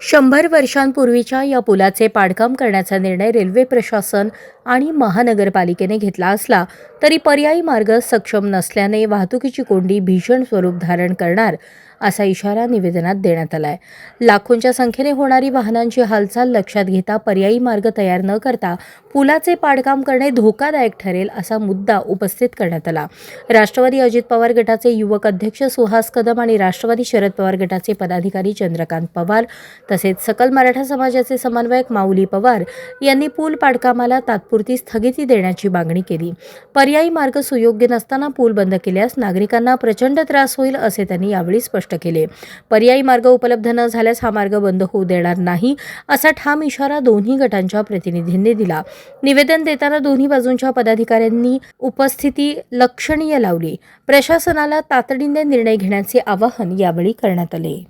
शंभर वर्षांपूर्वीच्या या पुलाचे पाडकाम करण्याचा निर्णय रेल्वे प्रशासन आणि महानगरपालिकेने घेतला असला तरी पर्यायी मार्ग सक्षम नसल्याने वाहतुकीची कोंडी भीषण स्वरूप धारण करणार असा इशारा निवेदनात देण्यात आलाय. लाखोंच्या संख्येने होणारी वाहनांची हालचाल लक्षात घेता पर्यायी मार्ग तयार न करता पुलाचे पाडकाम करणे धोकादायक ठरेल असा मुद्दा उपस्थित करण्यात आला. राष्ट्रवादी अजित पवार गटाचे युवक अध्यक्ष सुहास कदम आणि राष्ट्रवादी शरद पवार गटाचे पदाधिकारी चंद्रकांत पवार तसेच सकल मराठा समाजाचे समन्वयक माऊली पवार यांनी पूल पाडकामाला तात्पुरती स्थगिती देण्याची मागणी केली. पर्यायी मार्ग सुयोग्य नसताना पूल बंद केल्यास नागरिकांना प्रचंड त्रास होईल असे त्यांनी यावेळी स्पष्ट केले. पर्यायी मार्ग उपलब्ध न झाल्यास हा मार्ग बंद होऊ देणार नाही असा ठाम इशारा दोन्ही गटांच्या प्रतिनिधींनी दिला. निवेदन देताना दोन्ही बाजूंच्या पदाधिकाऱ्यांनी उपस्थिती लक्षणीय लावली. प्रशासनाला तातडीने निर्णय घेण्याचे आवाहन यावेळी करण्यात आले.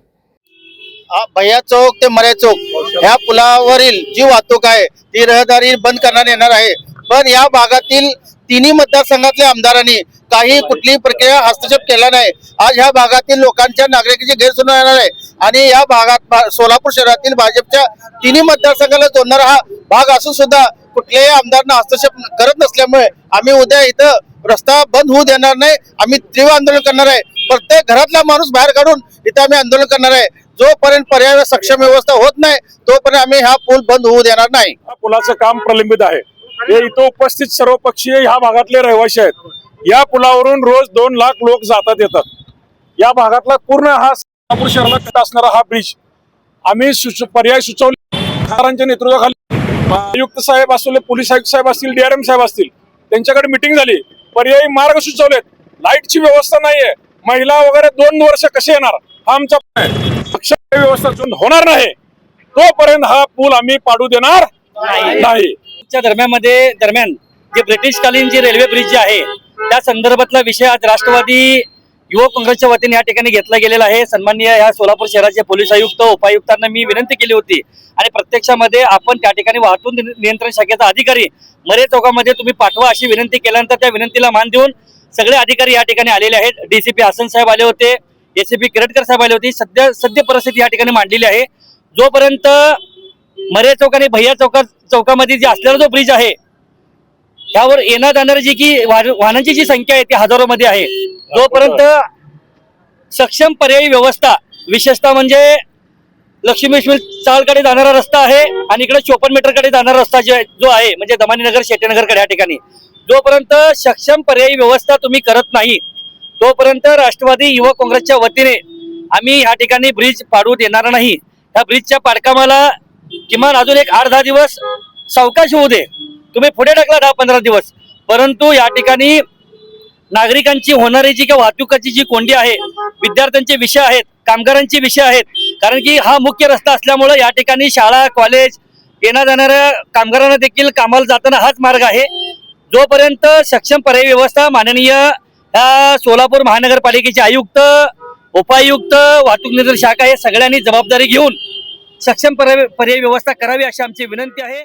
भैया चौक ते मर्या चौक ह्या पुलावरील जी वाहतूक आहे ती रहदारी बंद करण्यात येणार आहे. पण या भागातील तिन्ही मतदारसंघातल्या आमदारांनी काही कुठलीही प्रक्रिया हस्तक्षेप केला नाही. आज ह्या भागातील लोकांच्या नागरिकांची गैरसोय येणार आहे. आणि या भागात सोलापूर शहरातील भाजपच्या तिन्ही मतदारसंघाला जोडणारा हा भाग असून सुद्धा कुठल्याही आमदारांना हस्तक्षेप करत नसल्यामुळे आम्ही उद्या इथं रस्ता बंद होऊ देणार नाही. आम्ही तीव्र आंदोलन करणार आहे. प्रत्येक घरातला माणूस बाहेर काढून इथं आम्ही आंदोलन करणार आहे. जोपर्यंत पर्याय सक्षम व्यवस्था होत नाही तोपर्यंत आम्ही हा पूल बंद होऊ देणार नाही. पुलाचं काम प्रलंबित आहे. हे इथं उपस्थित सर्व पक्षीय ह्या भागातले रहिवासी आहेत. या पुलावरून रोज दोन लाख लोक जातात येतात. या भागातला पूर्ण हा सोलापूर शहराला असणारा हा ब्रिज. आम्ही सुच- पर्याय सुचवले. खासदारांच्या नेतृत्वाखाली आयुक्त साहेब असले पोलीस आयुक्त साहेब असतील डीआरएम साहेब असतील त्यांच्याकडे मिटिंग झाली. पर्यायी मार्ग सुचवलेत. लाईटची व्यवस्था नाहीये. महिला वगैरे दोन वर्ष कसे येणार? हा आमचा व्यवस्था होणार नाही. तोपर्यंत हा पूल आम्ही पाडू देणार नाही. च्या दरम्यानमध्ये दरम्यान जे ब्रिटिशकालीन जे रेल्वे ब्रिज जे आहे त्या संदर्भातला विषय आज राष्ट्रवादी युवक काँग्रेसच्या वतीने या ठिकाणी घेतला गेलेला आहे. सन्माननीय या सोलापूर शहराचे पोलीस आयुक्त उपायुक्तांना मी विनंती केली होती. आणि प्रत्यक्षामध्ये आपण त्या ठिकाणी वाहतूक नियंत्रण शाखेचा अधिकारी मरे चौकामध्ये तुम्ही पाठवा अशी विनंती केल्यानंतर त्या विनंतीला मान देऊन सगळे अधिकारी या ठिकाणी आलेले आहेत. डीसीपी हसन साहेब आले होते एसीपी किरटकर साहेब आले होते. सध्या सद्य परिस्थिती या ठिकाणी मांडलेली आहे. जोपर्यंत मर्या चौक आणि भैया चौका चौकामध्ये जे असलेला जो ब्रिज आहे त्यावर येणार जाणारी जी की वाहन- वाहनांची जी संख्या आहे ती हजारो मध्ये आहे. जोपर्यंत सक्षम पर्यायी व्यवस्था विशेषतः म्हणजे लक्ष्मी चालकडे जाणारा रस्ता आहे आणि इकडे चोपन्न मीटरकडे जाणारा रस्ता जो आहे जो आहे म्हणजे दमानीनगर शेटेनगरकडे या ठिकाणी. जोपर्यंत सक्षम पर्यायी व्यवस्था तुम्ही करत नाही तोपर्यंत राष्ट्रवादी युवक काँग्रेसच्या वतीने आम्ही या ठिकाणी ब्रिज पाडू देणार नाही. त्या ब्रिजच्या पाडकामाला किमान अजून एक आठ दहा दिवस सावकाश होऊ दे. तुम्ही पुढे टाकला दहा पंधरा दिवस. परंतु या ठिकाणी नागरिकांची होणारी जी किंवा वाहतुकाची जी कोंडी आहे विद्यार्थ्यांचे विषय आहेत कामगारांचे विषय आहेत कारण की हा मुख्य रस्ता असल्यामुळे या ठिकाणी शाळा कॉलेज येण्या जाणाऱ्या कामगारांना देखील कामाला जाताना हाच मार्ग आहे. जोपर्यंत सक्षम पर्यायी व्यवस्था माननीय या सोलापूर महानगरपालिकेचे आयुक्त उपायुक्त वाहतूक नियंत्रण शाखा हे सगळ्यांनी जबाबदारी घेऊन सक्षम पर्याय पर्यायी व्यवस्था करावी अशी आमची विनंती आहे.